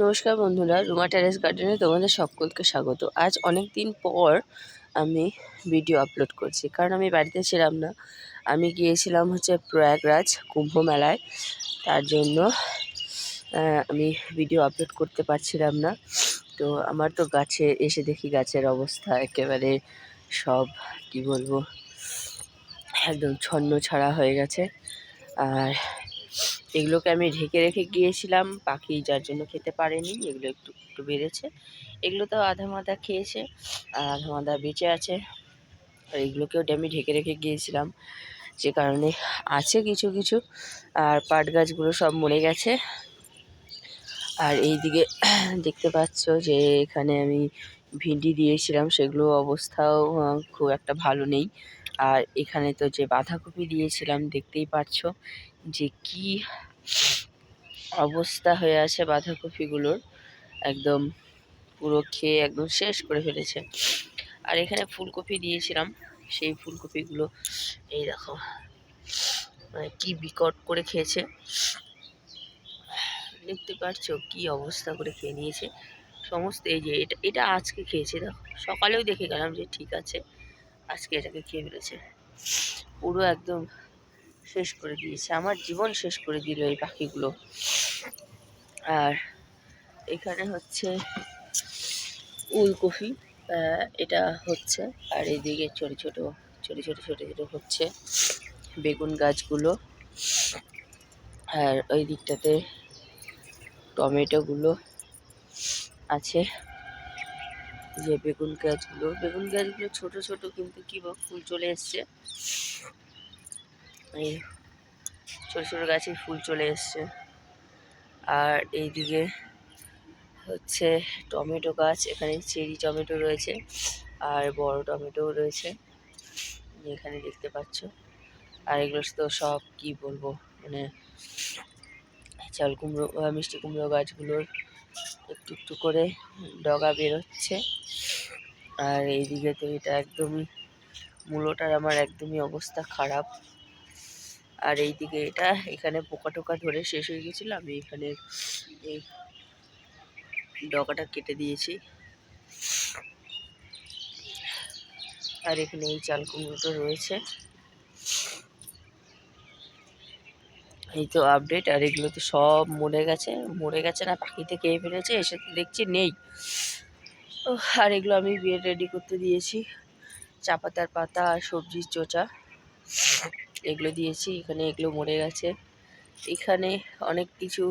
নমস্কার বন্ধুরা, রুমা টেরেস গার্ডেনে তোমাদের সকলকে স্বাগত। আজ অনেক দিন পর আমি ভিডিও আপলোড করছি, কারণ আমি বাড়িতে ছিলাম না। আমি গিয়েছিলাম হচ্ছে প্রয়াগরাজ কুম্ভ মেলায়, তার জন্য আমি ভিডিও আপলোড করতে পারছিলাম না। তো আমার তো গাছে এসে দেখি গাছের অবস্থা, একেবারে সব, কি বলব, একদম ছন্ন ছাড়া হয়ে গেছে। আর এগুলোকে আমি ঢেকে রেখে গিয়েছিলাম। পাখি যার জন্য খেতে পারেনি, এগুলো একটু একটু বেড়েছে। এগুলো তো আধা মাদা খেয়েছে, আর আধা মাদা বেঁচে আছে। আর এগুলোকেও আমি ঢেকে রেখে গিয়েছিলাম। যে কারণে আছে কিছু কিছু, আর পাট গাছগুলো সব মরে গেছে। আর এইদিকে দেখতে পাচ্ছ যে এখানে আমি ভিন্ডি দিয়েছিলাম, সেগুলো অবস্থাও খুব একটা ভালো নেই। আর এখানে তো যে বাঁধাকপি দিয়েছিলাম, দেখতেই পাচ্ছ যে কি অবস্থা হয়ে আছে বাঁধাকপিগুলোর। একদম পুরো খেয়ে একদম শেষ করে ফেলেছে। আর এখানে ফুলকপি দিয়েছিলাম, সেই ফুলকপিগুলো, এই দেখো মানে কি বিকট করে খেয়েছে। দেখতে পাচ্ছো কি অবস্থা করে খেয়ে নিয়েছে। সমস্ত এই যে এটা এটা আজকে খেয়েছে দেখো। সকালেও দেখে গেলাম যে ঠিক আছে আজকে এটাকে খেয়ে ফেলেছে পুরো একদম শেষ করে দিয়েছে আমার জীবন শেষ করে দিল এই পাখিগুলো। আর এখানে হচ্ছে উলকপি আহ, এটা হচ্ছে আর এইদিকে ছোটো ছোটো ছোটো ছোটো ছোটো ছোটো হচ্ছে বেগুন গাছগুলো। আর ওই দিকটাতে টমেটোগুলো। আছে। যে বেগুন গাছগুলো বেগুন গাছগুলো ছোট ছোট কিন্তু কি বা ফুল চলে এসছে। এই ছোট ছোট গাছে ফুল চলে এসছে। আর এইদিকে হচ্ছে টমেটো গাছ, এখানে চেরি টমেটো রয়েছে আর বড় টমেটোও রয়েছে। এখানে দেখতে পাচ্ছ। আর এগুলো তো সব কি বলব মানে চাল কুমড়ো, মিষ্টি কুমড়ো গাছগুলোর একটু একটু করে ডগা বেরোচ্ছে। আর এইদিকে তো এটা একদমই মূলোটার আমার একদমই অবস্থা খারাপ। আর এইদিকে এটা, এখানে পোকা টোকা ধরে শেষ হয়ে গেছিল, আমি এখানে এই ডগাটা কেটে দিয়েছি। আর এখানে এই চাল কুমড়োটা রয়েছে। এই তো আপডেট আর এগুলো তো সব মরে গেছে। মরে গেছে না, পাখিতে খেয়ে ফেলেছে, এসে দেখছি নেই। আর এগুলো আমি বিয়ে রেডি করতে দিয়েছি। চা পাতার পাতা আর সবজির চোচা, এগুলো দিয়েছি, এখানে এগুলো মরে গেছে। এখানে অনেক কিছু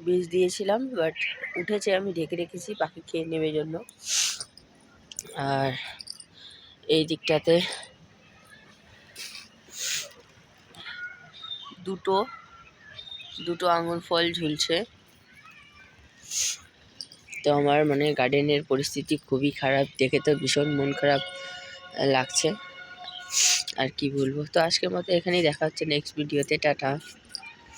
বীজ দিয়েছিলাম বাট উঠেছে আমি ঢেকে রেখেছি, পাখি খেয়ে নেবে জন্য। আর এই দিকটাতে দুটো দুটো আঙুর ফল ঝুলছে। তো আমার মানে গার্ডেনের পরিস্থিতি খুবই খারাপ, দেখে তো ভীষণ মন খারাপ লাগছে। আর কি বলব? তো আজকের মতো এখানেই দেখা হচ্ছে নেক্সট ভিডিওতে টাটা।